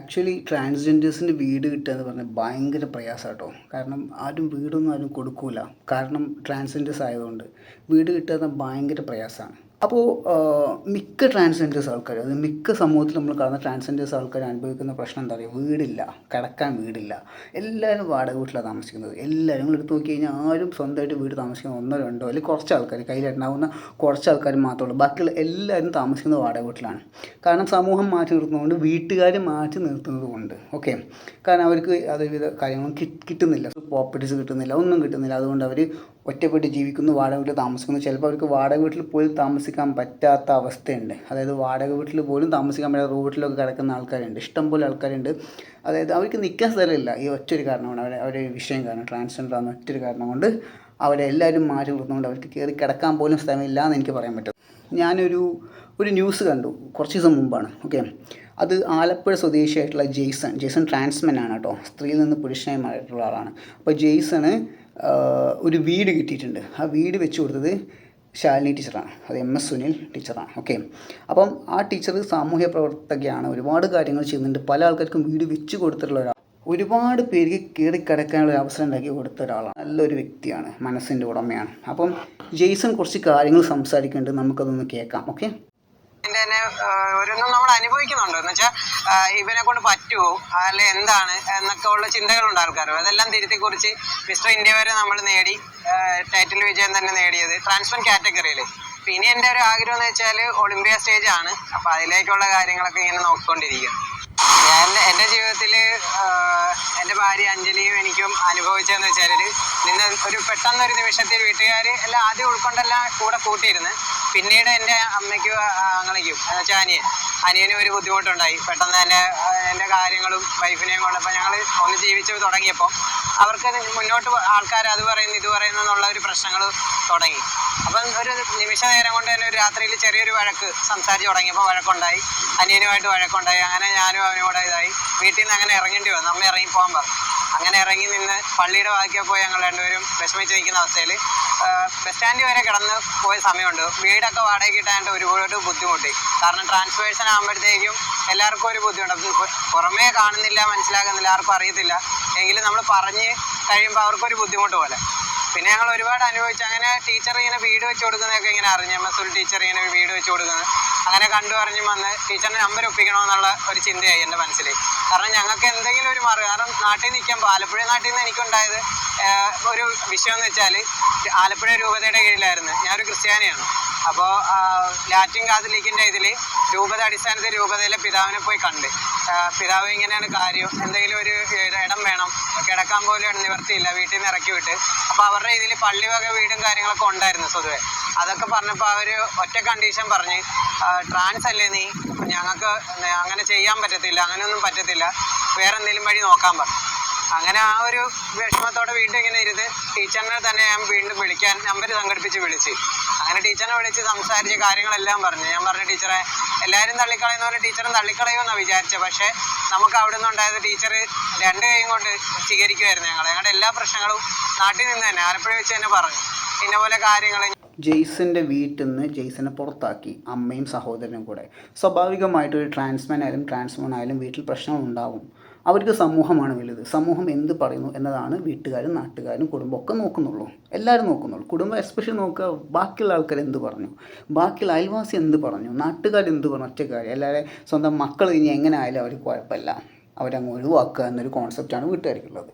Actually ട്രാൻസ്ജെൻഡേഴ്സിന്റെ വീട് കിട്ടുക എന്ന് പറഞ്ഞാൽ ഭയങ്കര പ്രയാസം കേട്ടോ കാരണം ആരും വീടൊന്നും ആരും കൊടുക്കൂല. കാരണം ട്രാൻസ്ജെൻഡേഴ്സ് ആയതുകൊണ്ട് വീട് കിട്ടുക എന്ന് ഭയങ്കര പ്രയാസമാണ്. അപ്പോൾ മിക്ക ട്രാൻസ്ജെൻഡേഴ്സ് ആൾക്കാർ അത് മിക്ക സമൂഹത്തിൽ നമ്മൾ കാണുന്ന ട്രാൻസ്ജെൻഡേഴ്സ് ആൾക്കാർ അനുഭവിക്കുന്ന പ്രശ്നം എന്താ പറയുക വീടില്ല കിടക്കാൻ വീടില്ല. എല്ലാവരും വാടക വീട്ടിലാണ് താമസിക്കുന്നത്. എല്ലാവരും നിങ്ങൾ എടുത്ത് നോക്കി കഴിഞ്ഞാൽ ആരും സ്വന്തമായിട്ട് വീട് താമസിക്കുന്ന ഒന്നോ രണ്ടോ അല്ലെങ്കിൽ കുറച്ച് ആൾക്കാർ കയ്യിലുണ്ടാവുന്ന കുറച്ച് ആൾക്കാർ മാത്രമേ ഉള്ളൂ. ബാക്കിയുള്ള എല്ലാവരും താമസിക്കുന്നത് വാടക വീട്ടിലാണ്. കാരണം സമൂഹം മാറ്റി നിർത്തുന്നതുകൊണ്ട് വീട്ടുകാർ മാറ്റി നിർത്തുന്നത് കൊണ്ട് ഓക്കെ കാരണം അവർക്ക് അതേവിധ കാര്യങ്ങളും കിട്ടുന്നില്ല. പ്രോപ്പർട്ടീസ് കിട്ടുന്നില്ല ഒന്നും കിട്ടുന്നില്ല. അതുകൊണ്ട് അവർ ഒറ്റപ്പെട്ട് ജീവിക്കുന്നു വാടക വീട്ടിൽ താമസിക്കുന്നു. ചിലപ്പോൾ അവർക്ക് വാടക വീട്ടിൽ പോലും താമസിക്കാൻ പറ്റാത്ത അവസ്ഥയുണ്ട്. അതായത് വാടക വീട്ടിൽ പോലും താമസിക്കാൻ പറ്റാത്ത റോഡിലൊക്കെ കിടക്കുന്ന ആൾക്കാരുണ്ട്. ഇഷ്ടംപോലെ ആൾക്കാരുണ്ട്. അതായത് അവർക്ക് നിൽക്കാൻ സ്ഥലമില്ല. ഈ ഒറ്റൊരു കാരണമാണ് അവരെ അവരെ വിഷയം കാരണം ട്രാൻസ്ജെൻഡർ ആണ് ഒറ്റൊരു കാരണം കൊണ്ട് അവരെ എല്ലാവരും മാറ്റി കൊടുത്തുകൊണ്ട് അവർക്ക് കയറി കിടക്കാൻ പോലും സ്ഥലമില്ല എന്ന് എനിക്ക് പറയാൻ പറ്റും. ഞാനൊരു ഒരു ന്യൂസ് കണ്ടു കുറച്ച് ദിവസം മുമ്പാണ്. ഓക്കെ? അത് ആലപ്പുഴ സ്വദേശിയായിട്ടുള്ള ജെയ്സൺ. ജെയ്സൺ ട്രാൻസ്മെൻ ആണ് കേട്ടോ. സ്ത്രീയിൽ നിന്ന് പുരുഷനായി മാറിയിട്ടുള്ള ആളാണ്. അപ്പോൾ ജെയ്സണ് ഒരു വീട് കിട്ടിയിട്ടുണ്ട്. ആ വീട് വെച്ച് കൊടുത്തത് ശാലിനി ടീച്ചറാണ്. അത് എം എസ് സുനിൽ ടീച്ചറാണ്. ഓക്കെ അപ്പം ആ ടീച്ചർ സാമൂഹ്യ പ്രവർത്തകയാണ്. ഒരുപാട് കാര്യങ്ങൾ ചെയ്യുന്നുണ്ട്. പല ആൾക്കാർക്കും വീട് വെച്ച് കൊടുത്തിട്ടുള്ള ഒരാൾ ഒരുപാട് പേർക്ക് കയറി കിടക്കാനുള്ള അവസരം ഉണ്ടാക്കി കൊടുത്ത ഒരാളാണ്. നല്ലൊരു വ്യക്തിയാണ്. മനസ്സിന്റെ ഉടമയാണ്. അപ്പം ജെയ്സൺ കുറച്ച് കാര്യങ്ങൾ സംസാരിക്കുന്നുണ്ട്. നമുക്കതൊന്ന് കേൾക്കാം. ഓക്കെ തന്നെ ഓരോന്നും നമ്മൾ അനുഭവിക്കുന്നുണ്ട്. എന്ന് വെച്ചാൽ ഇവനെ കൊണ്ട് പറ്റുമോ അല്ലെ എന്താണ്? എന്നൊക്കെ ഉള്ള ചിന്തകളുണ്ട് ആൾക്കാർ അതെല്ലാം തിരുത്തി കുറിച്ച് മിസ്റ്റർ ഇന്ത്യ വരെ നമ്മൾ നേടി ടൈറ്റിൽ വിജയം തന്നെ നേടിയത് ട്രാൻസ്ഫർ കാറ്റഗറിയിൽ പിന്നെ എന്റെ ഒരു ആഗ്രഹം എന്ന് വെച്ചാൽ ഒളിമ്പിയ സ്റ്റേജ് ആണ് അപ്പൊ അതിലേക്കുള്ള കാര്യങ്ങളൊക്കെ ഇങ്ങനെ നോക്കിക്കൊണ്ടിരിക്കും. ഞാൻ എന്റെ ജീവിതത്തിൽ എന്റെ ഭാര്യ അഞ്ജലിയും എനിക്കും അനുഭവിച്ചതെന്ന് വെച്ചാൽ നിന്ന് ഒരു പെട്ടെന്ന് ഒരു നിമിഷത്തിൽ വീട്ടുകാർ എല്ലാം ആദ്യം ഉൾക്കൊണ്ടെല്ലാം കൂടെ കൂട്ടിയിരുന്ന് പിന്നീട് എന്റെ അമ്മയ്ക്കും ആങ്ങളയ്ക്കും എന്നുവെച്ചാൽ അനിയൻ അനിയനും ഒരു ബുദ്ധിമുട്ടുണ്ടായി. പെട്ടെന്ന് തന്നെ എന്റെ കാര്യങ്ങളും വൈഫിനെയും കൊണ്ടപ്പോൾ ഞങ്ങൾ ഒന്ന് ജീവിച്ച് തുടങ്ങിയപ്പോൾ അവർക്ക് മുന്നോട്ട് ആൾക്കാർ അത് പറയുന്നു ഇത് പറയുന്നു എന്നുള്ള ഒരു പ്രശ്നങ്ങൾ തുടങ്ങി. അപ്പം ഒരു നിമിഷ നേരം കൊണ്ട് തന്നെ ഒരു രാത്രിയിൽ ചെറിയൊരു വഴക്ക് സംസാരിച്ച് തുടങ്ങിയപ്പോൾ വഴക്കുണ്ടായി. അനിയനുമായിട്ട് വഴക്കുണ്ടായി. അങ്ങനെ ഞാനും അവനോട് ഇതായി. വീട്ടിൽ നിന്ന് അങ്ങനെ ഇറങ്ങേണ്ടി വന്നു. അമ്മ ഇറങ്ങി പോകാൻ പറഞ്ഞു. അങ്ങനെ ഇറങ്ങി നിന്ന് പള്ളിയുടെ വാക്കിൽ പോയി ഞങ്ങൾ രണ്ടുപേരും വിഷമിച്ച് നിൽക്കുന്ന അവസ്ഥയിൽ ബസ് സ്റ്റാൻഡ് വരെ കിടന്ന് പോയ സമയമുണ്ട്. വീടൊക്കെ വാടകയ്ക്ക് കിട്ടാനായിട്ട് ഒരുപാട് ബുദ്ധിമുട്ടി. കാരണം ട്രാൻസ്ഫേഴ്സൺ ആകുമ്പോഴത്തേക്കും എല്ലാവർക്കും ഒരു ബുദ്ധിമുട്ട്. പുറമേ കാണുന്നില്ല മനസ്സിലാകുന്നില്ല ആർക്കും അറിയത്തില്ല. എങ്കിലും നമ്മൾ പറഞ്ഞ് കഴിയുമ്പോൾ അവർക്കൊരു ബുദ്ധിമുട്ട് പോലെ. പിന്നെ ഞങ്ങൾ ഒരുപാട് അനുഭവിച്ചു. അങ്ങനെ ടീച്ചർ ഇങ്ങനെ വീട് വെച്ച് കൊടുക്കുന്നതൊക്കെ ഇങ്ങനെ അറിഞ്ഞു. എം എസ് ഒരു ടീച്ചർ ഇങ്ങനെ വീട് വെച്ച് കൊടുക്കുന്നത്. അങ്ങനെ കണ്ടു അറിഞ്ഞു വന്ന് ടീച്ചറിന്റെ നമ്പർ ഒപ്പിക്കണമെന്നുള്ള ഒരു ചിന്തയായി എന്റെ മനസ്സിൽ കാരണം ഞങ്ങൾക്ക് എന്തെങ്കിലും ഒരു മാർഗം കാരണം നാട്ടിൽ നിൽക്കാൻ ആലപ്പുഴ നാട്ടിൽ നിന്ന് എനിക്കുണ്ടായത് ഒരു വിഷയം എന്ന് വെച്ചാൽ ആലപ്പുഴ രൂപതയുടെ കീഴിലായിരുന്നു. ഞാനൊരു ക്രിസ്ത്യാനിയാണ്. അപ്പോൾ ലാറ്റിൻ കാതലിക്കിന്റെ ഇതിൽ രൂപത അടിസ്ഥാനത്തിൽ രൂപതയിലെ പിതാവിനെ പോയി കണ്ട്. പിതാവ് ഇങ്ങനെയാണ് കാര്യം എന്തെങ്കിലും ഒരു ഇടം വേണം കിടക്കാൻ പോലും നിവർത്തിയില്ല വീട്ടിൽ നിന്ന് ഇറക്കി വിട്ട്. അപ്പോൾ അവരുടെ ഇതിൽ പള്ളി വക വീടും കാര്യങ്ങളൊക്കെ ഉണ്ടായിരുന്നു സ്വതുവെ അതൊക്കെ പറഞ്ഞപ്പോൾ അവർ ഒറ്റ കണ്ടീഷൻ പറഞ്ഞ് ട്രാൻസ് അല്ലേ നീ? ഞങ്ങൾക്ക് അങ്ങനെ ചെയ്യാൻ പറ്റത്തില്ല അങ്ങനെയൊന്നും പറ്റത്തില്ല. വേറെ എന്തെങ്കിലും വഴി നോക്കാൻ പറഞ്ഞു. അങ്ങനെ ആ ഒരു വിഷമത്തോടെ വീണ്ടും ഇങ്ങനെ ഇരുന്ന് ടീച്ചറിനെ തന്നെ ഞാൻ വീണ്ടും വിളിക്കാൻ നമ്പർ സംഘടിപ്പിച്ച് വിളിച്ച്. അങ്ങനെ ടീച്ചറിനെ വിളിച്ച് സംസാരിച്ച് കാര്യങ്ങളെല്ലാം പറഞ്ഞു. ഞാൻ പറഞ്ഞു ടീച്ചറെ എല്ലാവരും തള്ളിക്കളയുന്ന പോലെ ടീച്ചറും തള്ളിക്കളയുമെന്നാണ് വിചാരിച്ചത് പക്ഷേ നമുക്ക് അവിടെ നിന്നുണ്ടായത് ടീച്ചർ രണ്ട് കൈയും കൊണ്ട് സ്വീകരിക്കുമായിരുന്നു ഞങ്ങൾ ഞങ്ങളുടെ എല്ലാ പ്രശ്നങ്ങളും നാട്ടിൽ നിന്ന് തന്നെ ആലപ്പുഴ വെച്ച് തന്നെ പറഞ്ഞു. ഇന്ന പോലെ കാര്യങ്ങൾ ജെയ്സന്റെ വീട്ടിൽ നിന്ന് ജെയ്സനെ പുറത്താക്കി അമ്മയും സഹോദരനും കൂടെ. സ്വാഭാവികമായിട്ട് ഒരു ട്രാൻസ്മാൻ ആയാലും ട്രാൻസ്മോൺ ആയാലും വീട്ടിൽ പ്രശ്നങ്ങൾ ഉണ്ടാവും. അവർക്ക് സമൂഹമാണ് വലുത്. സമൂഹം എന്ത് പറയുന്നു എന്നതാണ് വീട്ടുകാരും നാട്ടുകാരും കുടുംബമൊക്കെ നോക്കുന്നുള്ളൂ. എല്ലാവരും നോക്കുന്നുള്ളൂ. കുടുംബം എസ്പെഷ്യലി നോക്കുക ബാക്കിയുള്ള ആൾക്കാർ എന്ത് പറഞ്ഞു? ബാക്കിയുള്ള അയൽവാസി എന്ത് പറഞ്ഞു? നാട്ടുകാർ എന്ത് പറഞ്ഞു? ഒറ്റക്കാർ എല്ലാവരും സ്വന്തം മക്കൾ ഇനി എങ്ങനെ ആയാലും അവർ കുഴപ്പമില്ല. അവരങ്ങ് ഒഴിവാക്കുക എന്നൊരു കോൺസെപ്റ്റാണ് വീട്ടുകാർക്കുള്ളത്.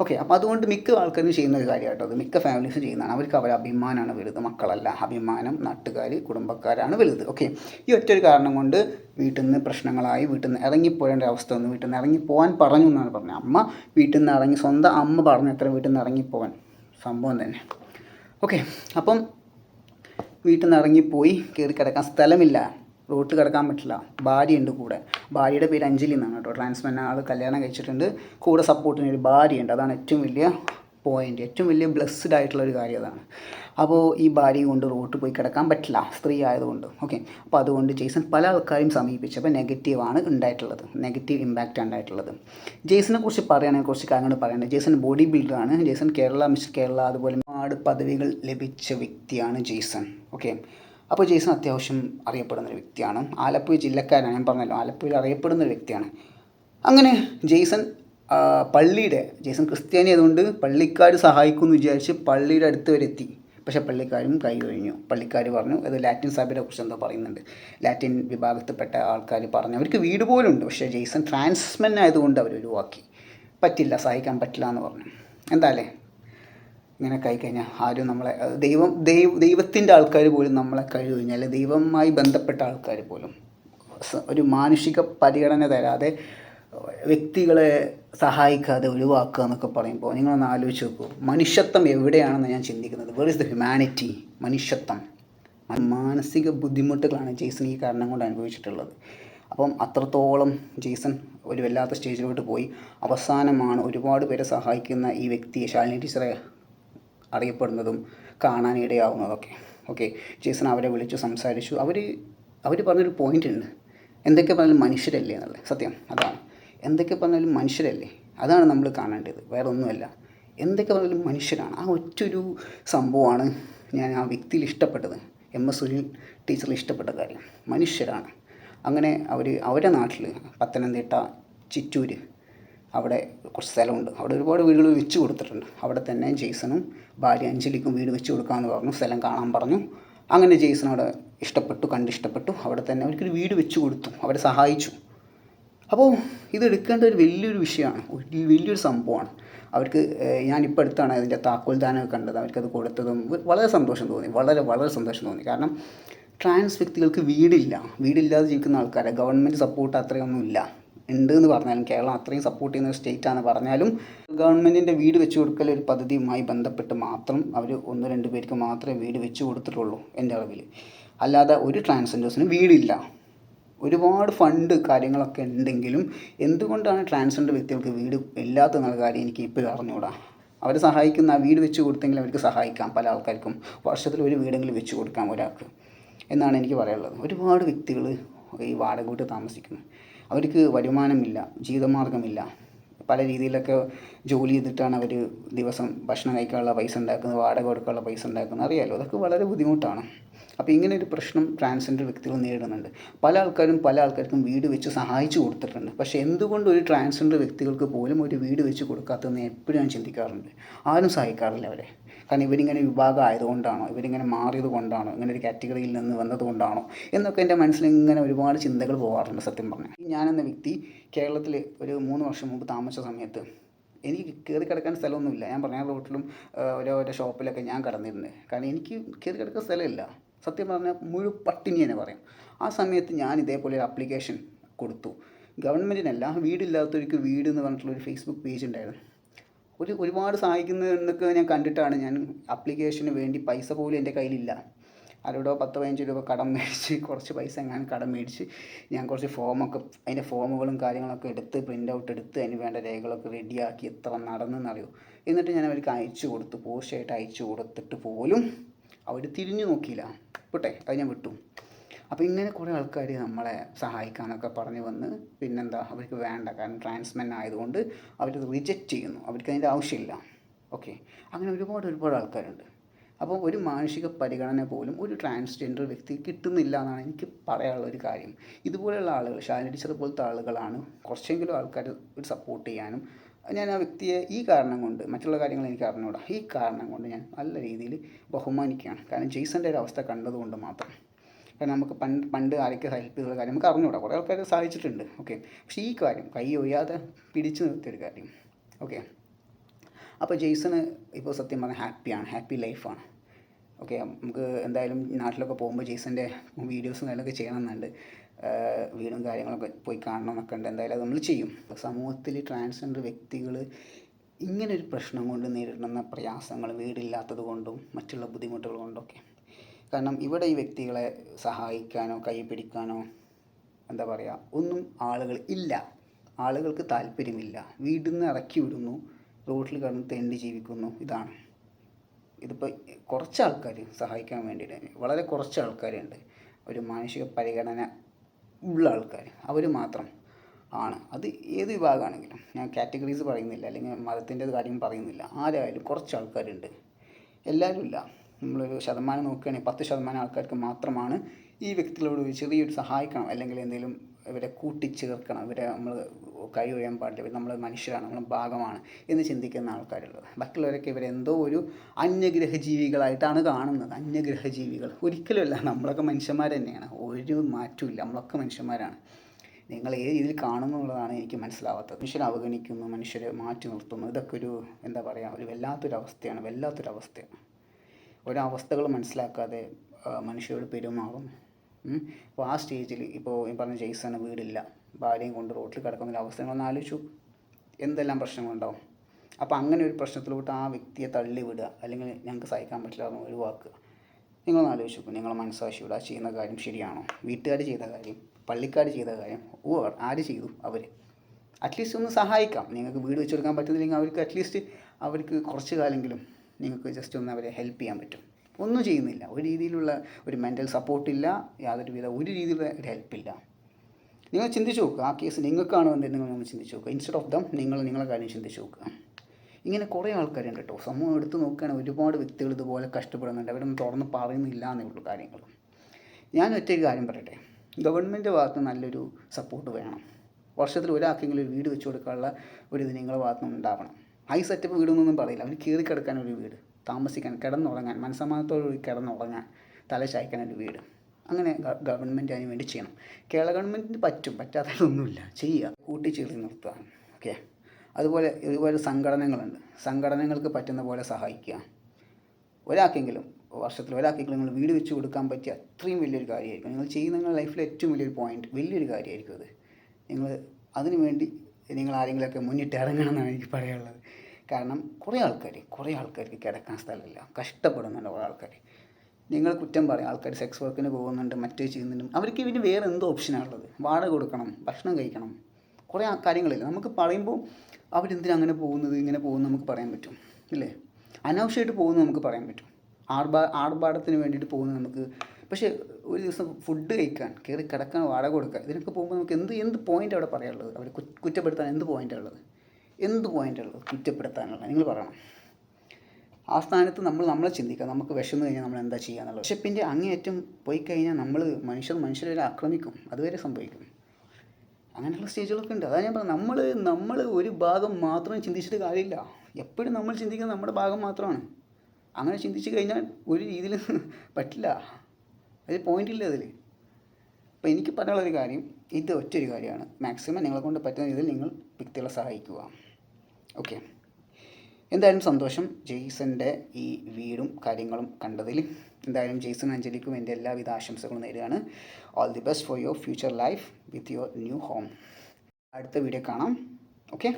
ഓക്കെ അപ്പോൾ അതുകൊണ്ട് മിക്ക ആൾക്കാരും ചെയ്യുന്ന ഒരു കാര്യമാട്ടോ അത്. മിക്ക ഫാമിലീസും ചെയ്യുന്നതാണ്. അവർക്ക് അവർ അഭിമാനമാണ് വലുത്. മക്കളല്ല അഭിമാനം നാട്ടുകാർ കുടുംബക്കാരാണ് വലുത്. ഓക്കെ ഈ ഒറ്റ ഒരു കാരണം കൊണ്ട് വീട്ടിൽ നിന്ന് പ്രശ്നങ്ങളായി വീട്ടിൽ നിന്ന് ഇറങ്ങിപ്പോയേണ്ട അവസ്ഥ വന്നു. വീട്ടിൽ നിന്ന് ഇറങ്ങിപ്പോകാൻ പറഞ്ഞു എന്നാണ് പറഞ്ഞത്. അമ്മ വീട്ടിൽ നിന്ന് ഇറങ്ങി സ്വന്തം അമ്മ പറഞ്ഞു എത്ര വീട്ടിൽ നിന്ന് ഇറങ്ങിപ്പോകാൻ സംഭവം തന്നെ. ഓക്കെ അപ്പം വീട്ടിൽ നിന്ന് ഇറങ്ങിപ്പോയി കയറി കിടക്കാൻ സ്ഥലമില്ല. റോട്ടിൽ കിടക്കാൻ പറ്റില്ല. ഭാര്യയുണ്ട് കൂടെ. ഭാര്യയുടെ പേര് അഞ്ജലി എന്നാണ് കേട്ടോ. ട്രാൻസ്മെൻ ആൾ കല്യാണം കഴിച്ചിട്ടുണ്ട്. കൂടെ സപ്പോർട്ടിന് ഒരു ഭാര്യയുണ്ട്. അതാണ് ഏറ്റവും വലിയ പോയിന്റ് ഏറ്റവും വലിയ ബ്ലെസ്ഡ് ആയിട്ടുള്ള ഒരു കാര്യം അതാണ്. അപ്പോൾ ഈ ഭാര്യ കൊണ്ട് റോട്ടിൽ പോയി കിടക്കാൻ പറ്റില്ല. സ്ത്രീ ആയതുകൊണ്ട്. ഓക്കെ അപ്പോൾ അതുകൊണ്ട് ജെയ്സൺ പല ആൾക്കാരെയും സമീപിച്ചപ്പോൾ നെഗറ്റീവാണ് ഉണ്ടായിട്ടുള്ളത്. നെഗറ്റീവ് ഇമ്പാക്റ്റ് ഉണ്ടായിട്ടുള്ളത്. ജെയ്സനെ കുറിച്ച് പറയുകയാണെങ്കിൽ കുറച്ച് കാര്യങ്ങൾ പറയുന്നത് ജെയ്സൺ ബോഡി ബിൽഡറാണ് ജെയ്സൺ കേരള മിസ് കേരള അതുപോലെ ഒരുപാട് പദവികൾ ലഭിച്ച വ്യക്തിയാണ് ജെയ്സൺ. ഓക്കെ അപ്പോൾ ജെയ്സൺ അത്യാവശ്യം അറിയപ്പെടുന്ന ഒരു വ്യക്തിയാണ്. ആലപ്പുഴ ജില്ലക്കാരനാണ്. ഞാൻ പറഞ്ഞല്ലോ ആലപ്പുഴയിൽ അറിയപ്പെടുന്ന ഒരു വ്യക്തിയാണ്. അങ്ങനെ ജെയ്സൺ പള്ളിയുടെ ജെയ്സൺ ക്രിസ്ത്യാനി ആയതുകൊണ്ട് പള്ളിക്കാർ സഹായിക്കുമെന്ന് വിചാരിച്ച് പള്ളിയുടെ അടുത്ത് വരെ എത്തി. പക്ഷേ പള്ളിക്കാരും കൈ കഴിഞ്ഞു. പള്ളിക്കാർ പറഞ്ഞു അത് ലാറ്റിൻ സഭയെ കുറിച്ച് എന്തോ പറയുന്നുണ്ട്. ലാറ്റിൻ വിഭാഗത്തിൽപ്പെട്ട ആൾക്കാർ പറഞ്ഞു. അവർക്ക് വീട് പോലും ഉണ്ട് പക്ഷേ ജെയ്സൺ ട്രാൻസ്മെൻ ആയതുകൊണ്ട് അവർ ഒഴിവാക്കി പറ്റില്ല സഹായിക്കാൻ പറ്റില്ല എന്ന് പറഞ്ഞു. എന്താല്ലേ ഇങ്ങനെ കൈ കഴിഞ്ഞാൽ ആരും നമ്മളെ ദൈവം ദൈവ ദൈവത്തിന്റെ ആൾക്കാർ പോലും നമ്മളെ കഴിവ് കഴിഞ്ഞാൽ ദൈവവുമായി ബന്ധപ്പെട്ട ആൾക്കാർ പോലും. ഒരു മാനുഷിക പരിഗണന തരാതെ വ്യക്തികളെ സഹായിക്കാതെ ഒഴിവാക്കുക എന്നൊക്കെ പറയുമ്പോൾ നിങ്ങളൊന്ന് ആലോചിച്ച് നോക്കൂ. മനുഷ്യത്വം എവിടെയാണെന്ന് ഞാൻ ചിന്തിക്കുന്നത്? വേർ ഇസ് ദ ഹ്യൂമാനിറ്റി മനുഷ്യത്വം. മാനസിക ബുദ്ധിമുട്ടുകളാണ് ജെയ്സൺ ഈ കാരണം കൊണ്ട് അനുഭവിച്ചിട്ടുള്ളത്. അപ്പം അത്രത്തോളം ജെയ്സൺ ഒരു വല്ലാത്ത സ്റ്റേജിലോട്ട് പോയി. അവസാനമാണ് ഒരുപാട് പേരെ സഹായിക്കുന്ന ഈ വ്യക്തിയെ ശാലിനി ടീച്ചറെ അറിയപ്പെടുന്നതും കാണാനിടയാവുന്നതൊക്കെ ഓക്കെ ജേസൺ അവരെ വിളിച്ചു സംസാരിച്ചു. അവർ അവർ പറഞ്ഞൊരു പോയിന്റ് ഉണ്ട്. എന്തൊക്കെ പറഞ്ഞാലും മനുഷ്യരല്ലേ എന്നുള്ളത്. സത്യം. അതാണ്. എന്തൊക്കെ പറഞ്ഞാലും മനുഷ്യരല്ലേ. അതാണ് നമ്മൾ കാണേണ്ടത്. വേറെ ഒന്നുമല്ല എന്തൊക്കെ പറഞ്ഞാലും മനുഷ്യരാണ്. ആ ഒറ്റൊരു സംഭവമാണ് ഞാൻ ആ വ്യക്തിയിൽ ഇഷ്ടപ്പെട്ടത്. എം എസ് സുനിൽ ടീച്ചറിൽ ഇഷ്ടപ്പെട്ട കാര്യം. മനുഷ്യരാണ്. അങ്ങനെ അവർ അവരുടെ നാട്ടിൽ പത്തനംതിട്ട ചിറ്റൂര് അവിടെ കുറച്ച് സ്ഥലമുണ്ട്. അവിടെ ഒരുപാട് വീടുകൾ വെച്ച് കൊടുത്തിട്ടുണ്ട്. അവിടെ തന്നെ ജെയ്സണും ഭാര്യ അഞ്ജലിക്കും വീട് വെച്ച് കൊടുക്കാമെന്ന് പറഞ്ഞു. സ്ഥലം കാണാൻ പറഞ്ഞു. അങ്ങനെ ജെയ്സൺ അവിടെ ഇഷ്ടപ്പെട്ടു കണ്ടിഷ്ടപ്പെട്ടു അവിടെ തന്നെ അവർക്കൊരു വീട് വെച്ച് കൊടുത്തു. അവരെ സഹായിച്ചു. അപ്പോൾ ഇത് എടുക്കേണ്ട ഒരു വലിയൊരു വിഷയമാണ്. ഒരു വലിയൊരു സംഭവമാണ്. അവർക്ക് ഞാനിപ്പോൾ അടുത്താണ് അതിന്റെ താക്കോൽദാനമൊക്കെ കണ്ടത്. അവർക്കത് കൊടുത്തതും വളരെ സന്തോഷം തോന്നി. വളരെ വളരെ സന്തോഷം തോന്നി. കാരണം ട്രാൻസ് വ്യക്തികൾക്ക് വീടില്ല. വീടില്ലാതെ ജീവിക്കുന്ന ആൾക്കാരെ. ഗവൺമെന്റ് സപ്പോർട്ട് അത്രയൊന്നും ഇല്ല ഉണ്ട് എന്ന് പറഞ്ഞാലും കേരളം അത്രയും സപ്പോർട്ട് ചെയ്യുന്ന ഒരു സ്റ്റേറ്റ് ആണെന്ന് പറഞ്ഞാലും ഗവൺമെന്റിന്റെ വീട് വെച്ച് കൊടുക്കൽ ഒരു പദ്ധതിയുമായി ബന്ധപ്പെട്ട് മാത്രം അവർ ഒന്ന് രണ്ട് പേർക്ക് മാത്രമേ വീട് വെച്ച് കൊടുത്തിട്ടുള്ളൂ എന്റെ അളവിൽ. അല്ലാതെ ഒരു ട്രാൻസ്ജെൻഡേഴ്സിന് വീടില്ല. ഒരുപാട് ഫണ്ട് കാര്യങ്ങളൊക്കെ ഉണ്ടെങ്കിലും എന്തുകൊണ്ടാണ് ട്രാൻസ്ജെൻഡർ വ്യക്തികൾക്ക് വീട് ഇല്ലാത്ത എന്നുള്ള കാര്യം എനിക്ക് ഇപ്പോഴും അറിഞ്ഞുകൂടാ. അവരെ സഹായിക്കുന്ന വീട് വെച്ച് കൊടുത്തെങ്കിൽ അവർക്ക് സഹായിക്കാം പല ആൾക്കാർക്കും. വർഷത്തിൽ ഒരു വീടെങ്കിലും വെച്ച് കൊടുക്കാം ഒരാൾക്ക് എന്നാണ് എനിക്ക് പറയാനുള്ളത്. ഒരുപാട് വ്യക്തികൾ ഈ വാടക വീട്ടിൽ താമസിക്കുന്നു. അവർക്ക് വരുമാനമില്ല ജീവിതമാർഗമില്ല. പല രീതിയിലൊക്കെ ജോലി ചെയ്തിട്ടാണ് അവർ ദിവസം ഭക്ഷണം കഴിക്കാനുള്ള പൈസ ഉണ്ടാക്കുന്നത് വാടക കൊടുക്കാനുള്ള പൈസ ഉണ്ടാക്കുന്നത്. അറിയാമല്ലോ അതൊക്കെ വളരെ ബുദ്ധിമുട്ടാണ്. അപ്പോൾ ഇങ്ങനെ ഒരു പ്രശ്നം ട്രാൻസ്ജെൻഡർ വ്യക്തികൾ നേരിടുന്നുണ്ട്. പല ആൾക്കാരും പല ആൾക്കാർക്കും വീട് വെച്ച് സഹായിച്ചു കൊടുത്തിട്ടുണ്ട്. പക്ഷേ എന്തുകൊണ്ട് ഒരു ട്രാൻസ്ജെൻഡർ വ്യക്തികൾക്ക് പോലും ഒരു വീട് വെച്ച് കൊടുക്കാത്തതെന്ന് എപ്പോഴും ഞാൻ ചിന്തിക്കാറുണ്ട്. ആരും സഹായിക്കാറില്ല അവരെ. കാരണം ഇവരിങ്ങനെ വിഭാഗം ആയതുകൊണ്ടാണോ ഇവരിങ്ങനെ മാറിയത് കൊണ്ടാണോ ഇങ്ങനെ ഒരു കാറ്റഗറിയിൽ നിന്ന് വന്നതുകൊണ്ടാണോ എന്നൊക്കെ എന്റെ മനസ്സിൽ ഇങ്ങനെ ഒരുപാട് ചിന്തകൾ പോകാറുണ്ട് സത്യം പറഞ്ഞാൽ. ഞാനെന്ന വ്യക്തി കേരളത്തിൽ ഒരു മൂന്ന് വർഷം മുമ്പ് താമസിച്ച സമയത്ത് എനിക്ക് കയറി കിടക്കാൻ സ്ഥലമൊന്നുമില്ല. ഞാൻ പറഞ്ഞ റോട്ടിലും ഓരോരോ ഷോപ്പിലൊക്കെ ഞാൻ കിടന്നിരുന്നത് കാരണം എനിക്ക് കയറി കിടക്കാൻ സ്ഥലമില്ല. സത്യം പറഞ്ഞാൽ മുഴു പട്ടിണി തന്നെ പറയും. ആ സമയത്ത് ഞാൻ ഇതേപോലെ ഒരു ആപ്ലിക്കേഷൻ കൊടുത്തു. ഗവൺമെന്റിനല്ല വീടില്ലാത്തവർക്ക് വീട് എന്ന് പറഞ്ഞിട്ടുള്ള ഒരു ഫേസ്ബുക്ക് പേജ് ഉണ്ടായിരുന്നു. ഒരു ഒരുപാട് സഹായിക്കുന്നതൊക്കെ ഞാൻ കണ്ടിട്ടാണ് ഞാൻ അപ്ലിക്കേഷന് വേണ്ടി പൈസ പോലും എന്റെ കയ്യിലില്ല. ആരോടോ പത്ത് പതിനഞ്ച് രൂപ കടം മേടിച്ച് കുറച്ച് പൈസ ഞാൻ കടം മേടിച്ച് ഞാൻ കുറച്ച് ഫോമൊക്കെ അതിന്റെ ഫോമുകളും കാര്യങ്ങളൊക്കെ എടുത്ത് പ്രിന്റ് ഔട്ട് എടുത്ത് അതിന് വേണ്ട രേഖകളൊക്കെ റെഡിയാക്കി എത്ര നടന്നെന്നറിയോ? എന്നിട്ട് ഞാൻ അവർക്ക് അയച്ചു കൊടുത്തു. പോസ്റ്റായിട്ട് അയച്ചു കൊടുത്തിട്ട് പോലും അവർ തിരിഞ്ഞു നോക്കിയില്ല. പോട്ടെ അത് ഞാൻ വിട്ടു. അപ്പോൾ ഇങ്ങനെ കുറേ ആൾക്കാർ നമ്മളെ സഹായിക്കാനൊക്കെ പറഞ്ഞു വന്ന് പിന്നെന്താ അവർക്ക് വേണ്ട. കാരണം ട്രാൻസ്മെൻ ആയതുകൊണ്ട് അവരത് റിജക്റ്റ് ചെയ്യുന്നു. അവർക്ക് അതിന്റെ ആവശ്യമില്ല. ഓക്കെ. അങ്ങനെ ഒരുപാട് ഒരുപാട് ആൾക്കാരുണ്ട്. അപ്പോൾ ഒരു മാനുഷിക പരിഗണന പോലും ഒരു ട്രാൻസ്ജെൻഡർ വ്യക്തി കിട്ടുന്നില്ല എന്നാണ് എനിക്ക് പറയാനുള്ള ഒരു കാര്യം. ഇതുപോലെയുള്ള ആളുകൾ ടീച്ചർ പോലത്തെ ആളുകളാണ് കുറച്ചെങ്കിലും ആൾക്കാർ ഒരു സപ്പോർട്ട് ചെയ്യാനും ഞാൻ ആ വ്യക്തിയെ ഈ കാരണം കൊണ്ട് മറ്റുള്ള കാര്യങ്ങൾ എനിക്ക് അറിഞ്ഞുകൂടാ ഈ കാരണം കൊണ്ട് ഞാൻ നല്ല രീതിയിൽ ബഹുമാനിക്കുകയാണ്. കാരണം ജെയ്സന്റെ ഒരു അവസ്ഥ കണ്ടതുകൊണ്ട് മാത്രം. കാരണം നമുക്ക് പണ്ട് പണ്ട് ആരൊക്കെ ഹെൽപ്പ് ചെയ്തുള്ള കാര്യം നമുക്ക് അറിഞ്ഞൂടാ. കുറേ ആൾക്കാർ സഹായിച്ചിട്ടുണ്ട്. ഓക്കെ. പക്ഷേ ഈ കാര്യം കൈ ഒയ്യാതെ പിടിച്ചു നിർത്തിയൊരു കാര്യം. ഓക്കെ. അപ്പോൾ ജെയ്സണ് ഇപ്പോൾ സത്യം പറഞ്ഞാൽ ഹാപ്പിയാണ്. ഹാപ്പി ലൈഫാണ്. ഓക്കെ. നമുക്ക് എന്തായാലും നാട്ടിലൊക്കെ പോകുമ്പോൾ ജെയ്സന്റെ വീഡിയോസും കാര്യങ്ങളൊക്കെ ചെയ്യണമെന്നുണ്ട്. വീടും കാര്യങ്ങളൊക്കെ പോയി കാണണം എന്നൊക്കെ ഉണ്ട്. എന്തായാലും അത് നമ്മൾ ചെയ്യും. സമൂഹത്തിൽ ട്രാൻസ്ജെൻഡർ വ്യക്തികൾ ഇങ്ങനൊരു പ്രശ്നം കൊണ്ട് നേരിടുന്ന പ്രയാസങ്ങൾ വീടില്ലാത്തത് കൊണ്ടും മറ്റുള്ള ബുദ്ധിമുട്ടുകൾ കൊണ്ടൊക്കെ കാരണം ഇവിടെ ഈ വ്യക്തികളെ സഹായിക്കാനോ കൈ പിടിക്കാനോ എന്താ പറയുക ഒന്നും ആളുകൾ ഇല്ല. ആളുകൾക്ക് താല്പര്യമില്ല. വീട്ടിൽ നിന്ന് ഇറക്കി വിടുന്നു. റോഡിൽ കിടന്ന് തെണ്ടി ജീവിക്കുന്നു. ഇതാണ്. ഇതിപ്പോൾ കുറച്ച് ആൾക്കാർ സഹായിക്കാൻ വേണ്ടിയിട്ട് വളരെ കുറച്ച് ആൾക്കാരുണ്ട്. ഒരു മാനുഷിക പരിഗണന ഉള്ള ആൾക്കാർ അവർ മാത്രം ആണ്. അത് ഏത് വിഭാഗമാണെങ്കിലും. ഞാൻ കാറ്റഗറീസ് പറയുന്നില്ല. അല്ലെങ്കിൽ മതത്തിന്റെ കാര്യം പറയുന്നില്ല. ആരായാലും കുറച്ച് ആൾക്കാരുണ്ട്. എല്ലാവരും ഇല്ല. നമ്മളൊരു ശതമാനം നോക്കുകയാണെങ്കിൽ പത്ത് ശതമാനം ആൾക്കാർക്ക് മാത്രമാണ് ഈ വ്യക്തികളോട് ഒരു ചെറിയൊരു സഹായിക്കണം. അല്ലെങ്കിൽ എന്തെങ്കിലും ഇവരെ കൂട്ടിച്ചേർക്കണം. ഇവരെ നമ്മൾ കൈ ഒഴിയാൻ പാടില്ല. നമ്മൾ മനുഷ്യരാണ്. നമ്മൾ ഭാഗമാണ് എന്ന് ചിന്തിക്കുന്ന ആൾക്കാരുള്ളത്. ബാക്കിയുള്ളവരൊക്കെ ഇവരെന്തോ ഒരു അന്യഗ്രഹജീവികളായിട്ടാണ് കാണുന്നത്. അന്യഗ്രഹജീവികൾ. ഒരിക്കലുമല്ല നമ്മളൊക്കെ മനുഷ്യന്മാർ തന്നെയാണ്. ഒരു മാറ്റമില്ല നമ്മളൊക്കെ മനുഷ്യന്മാരാണ്. നിങ്ങൾ ഏത് രീതിയിൽ കാണുന്നു എന്നുള്ളതാണ് എനിക്ക് മനസ്സിലാവാത്തത്. മനുഷ്യരെ അവഗണിക്കുന്നു. മനുഷ്യരെ മാറ്റി നിർത്തുന്നു. ഇതൊക്കെ ഒരു എന്താ പറയുക ഒരു വല്ലാത്തൊരു അവസ്ഥയാണ് വല്ലാത്തൊരു അവസ്ഥയാണ് ഒരവസ്ഥകൾ മനസ്സിലാക്കാതെ മനുഷ്യരോട് പെരുമാറും. അപ്പോൾ ആ സ്റ്റേജിൽ ഇപ്പോൾ ഈ പറഞ്ഞ ജെയ്സണ് വീടില്ല. ഭാര്യയും കൊണ്ട് റോട്ടിൽ കിടക്കുന്ന ഒരു അവസ്ഥ നിങ്ങളൊന്ന് ആലോചിച്ചു. എന്തെല്ലാം പ്രശ്നങ്ങളുണ്ടാവും? അപ്പോൾ അങ്ങനെ ഒരു പ്രശ്നത്തിലോട്ട് ആ വ്യക്തിയെ തള്ളി വിടുക അല്ലെങ്കിൽ ഞങ്ങൾക്ക് സഹിക്കാൻ പറ്റില്ല എന്ന് ഒഴിവാക്കുക. നിങ്ങളൊന്ന് ആലോചിച്ചു നിങ്ങളെ മനസ്സാക്ഷിയോട് ആ ചെയ്യുന്ന കാര്യം ശരിയാണോ? വീട്ടുകാർ ചെയ്ത കാര്യം പള്ളിക്കാർ ചെയ്ത കാര്യം ഓ ആര് ചെയ്തു? അവർ അറ്റ്ലീസ്റ്റ് ഒന്ന് സഹായിക്കാം. നിങ്ങൾക്ക് വീട് വെച്ചെടുക്കാൻ പറ്റുന്നില്ലെങ്കിൽ അവർക്ക് അറ്റ്ലീസ്റ്റ് അവർക്ക് കുറച്ച് കാലെങ്കിലും നിങ്ങൾക്ക് ജസ്റ്റ് ഒന്ന് അവരെ ഹെൽപ്പ് ചെയ്യാൻ പറ്റും. ഒന്നും ചെയ്യുന്നില്ല. ഒരു രീതിയിലുള്ള ഒരു മെന്റൽ സപ്പോർട്ടില്ല യാതൊരു വിധ ഒരു രീതിയിലുള്ള ഒരു ഹെൽപ്പില്ല നിങ്ങൾ ചിന്തിച്ച് നോക്കുക ആ കേസ് നിങ്ങൾക്കാണ് എന്തെങ്കിലും നിങ്ങൾ ചിന്തിച്ച് നോക്കുക ഇൻസ്റ്റെഡ് ഓഫ് ദം നിങ്ങൾ നിങ്ങളെ കാര്യം ചിന്തിച്ച് നോക്കുക ഇങ്ങനെ കുറേ ആൾക്കാരുണ്ട് കേട്ടോ സമൂഹം എടുത്ത് നോക്കുകയാണെങ്കിൽ ഒരുപാട് വ്യക്തികൾ ഇതുപോലെ കഷ്ടപ്പെടുന്നുണ്ട്. അവരൊന്നും തുറന്ന് പറയുന്നില്ല എന്നേ ഉള്ളൂ കാര്യങ്ങൾ. ഞാൻ ഒറ്റയ്ക്ക് കാര്യം പറയട്ടെ. ഗവൺമെന്റ് ഭാഗത്ത് നല്ലൊരു സപ്പോർട്ട് വേണം. വർഷത്തിൽ ഒരാൾക്കെങ്കിലും ഒരു വീട് വെച്ച് കൊടുക്കാനുള്ള ഒരു ഇത് നിങ്ങളുടെ ഭാഗത്തുനിന്ന് ഉണ്ടാവണം ഹൈ സെറ്റപ്പ് വീടൊന്നും പറയില്ല. അവർ കയറി കിടക്കാൻ ഒരു വീട്. താമസിക്കാൻ കിടന്നുറങ്ങാൻ മനസ്സമാനത്തോടുകൂടി കിടന്നുറങ്ങാൻ തല ചായ്ക്കാൻ ഒരു വീട്. അങ്ങനെ ഗവൺമെന്റ് അതിന് വേണ്ടി ചെയ്യണം. കേരള ഗവൺമെന്റിന് പറ്റും. പറ്റാത്തതൊന്നുമില്ല. ചെയ്യുക കൂട്ടിച്ചേർത്ത് നിർത്തുക ഓക്കെ? അതുപോലെ ഇതുപോലെ സംഘടനകളുണ്ട്. സംഘടനകൾക്ക് പറ്റുന്ന പോലെ സഹായിക്കുക. ഒരാൾക്കെങ്കിലും വർഷത്തിൽ ഒരാൾക്കെങ്കിലും നിങ്ങൾ വീട് വെച്ച് കൊടുക്കാൻ പറ്റിയ അത്രയും വലിയൊരു കാര്യമായിരിക്കും. നിങ്ങൾ ചെയ്യുന്ന നിങ്ങളുടെ ലൈഫിലെ ഏറ്റവും വലിയൊരു പോയിന്റ് വലിയൊരു കാര്യമായിരിക്കും അത്. നിങ്ങൾ അതിനു വേണ്ടി നിങ്ങൾ ആരെങ്കിലുമൊക്കെ മുന്നിട്ട് ഇറങ്ങണം എന്നാണ് എനിക്ക് പറയാനുള്ളത്. കാരണം കുറേ ആൾക്കാർ കുറേ ആൾക്കാർക്ക് കിടക്കാൻ സ്ഥലമില്ല. കഷ്ടപ്പെടുന്നുണ്ട് കുറേ ആൾക്കാർ നിങ്ങൾ കുറ്റം പറയും ആൾക്കാർ സെക്സ് വർക്കിന് പോകുന്നുണ്ട് മറ്റേ ചെയ്യുന്നുണ്ട്. അവർക്ക് പിന്നെ വേറെ എന്തോ ഓപ്ഷനാണുള്ളത് വാടക കൊടുക്കണം ഭക്ഷണം കഴിക്കണം. കുറേ കാര്യങ്ങളില്ല. നമുക്ക് പറയുമ്പോൾ അവരെന്തിനാ അങ്ങനെ പോകുന്നത്? ഇങ്ങനെ പോകുന്നത് നമുക്ക് പറയാൻ പറ്റും. ഇല്ലേ? അനാവശ്യമായിട്ട് പോകുന്നത് നമുക്ക് പറയാൻ പറ്റും. ആർഭാ ആർഭാടത്തിന് വേണ്ടിയിട്ട് പോകുന്നത് നമുക്ക് പക്ഷേ ഒരു ദിവസം ഫുഡ് കഴിക്കാൻ കയറി കിടക്കാൻ വാടക കൊടുക്കുക ഇതിനൊക്കെ പോകുമ്പോൾ നമുക്ക് എന്ത് എന്ത് പോയിന്റ് അവിടെ പറയാനുള്ളത്? അവിടെ കുറ്റപ്പെടുത്താൻ എന്ത് പോയിന്റ് ഉള്ളത്? എന്ത് പോയിന്റ് ഉള്ളത് കുറ്റപ്പെടുത്താനുള്ളത് നിങ്ങൾ പറയണം. ആ സ്ഥാനത്ത് നമ്മൾ നമ്മളെ ചിന്തിക്കുക നമുക്ക് വിശന്ന് കഴിഞ്ഞാൽ നമ്മൾ എന്താ ചെയ്യുക എന്നുള്ളത്. വിശപ്പിന്റെ അങ്ങേയറ്റം പോയി കഴിഞ്ഞാൽ നമ്മൾ മനുഷ്യർ മനുഷ്യരെ ആക്രമിക്കും. അതുവരെ സംഭവിക്കും. അങ്ങനെയുള്ള സ്റ്റേജുകളൊക്കെ ഉണ്ട്. അതാണ് ഞാൻ പറഞ്ഞത്. നമ്മൾ നമ്മൾ ഒരു ഭാഗം മാത്രം ചിന്തിച്ചിട്ട് കാര്യമില്ല. എപ്പോഴും നമ്മൾ ചിന്തിക്കുന്നത് നമ്മുടെ ഭാഗം മാത്രമാണ്. അങ്ങനെ ചിന്തിച്ച് കഴിഞ്ഞാൽ ഒരു രീതിയിൽ പറ്റില്ല. അതിൽ പോയിന്റ് ഇല്ല അതിൽ അപ്പോൾ എനിക്ക് പറയാനുള്ളൊരു കാര്യം ഇത് ഒറ്റൊരു കാര്യമാണ്. മാക്സിമം നിങ്ങളെ കൊണ്ട് പറ്റുന്ന രീതിയിൽ നിങ്ങൾ വ്യക്തികളെ സഹായിക്കുക. ഓക്കെ എന്തായാലും സന്തോഷം ജെയ്സന്റെ ഈ വീടും കാര്യങ്ങളും കണ്ടതിൽ. എന്തായാലും ജെയ്സൺ അഞ്ജലിക്കും എന്റെ എല്ലാവിധ ആശംസകളും നേരുകയാണ്. All the best for your future life with your new home അടുത്ത വീഡിയോ കാണാം. ഓക്കെ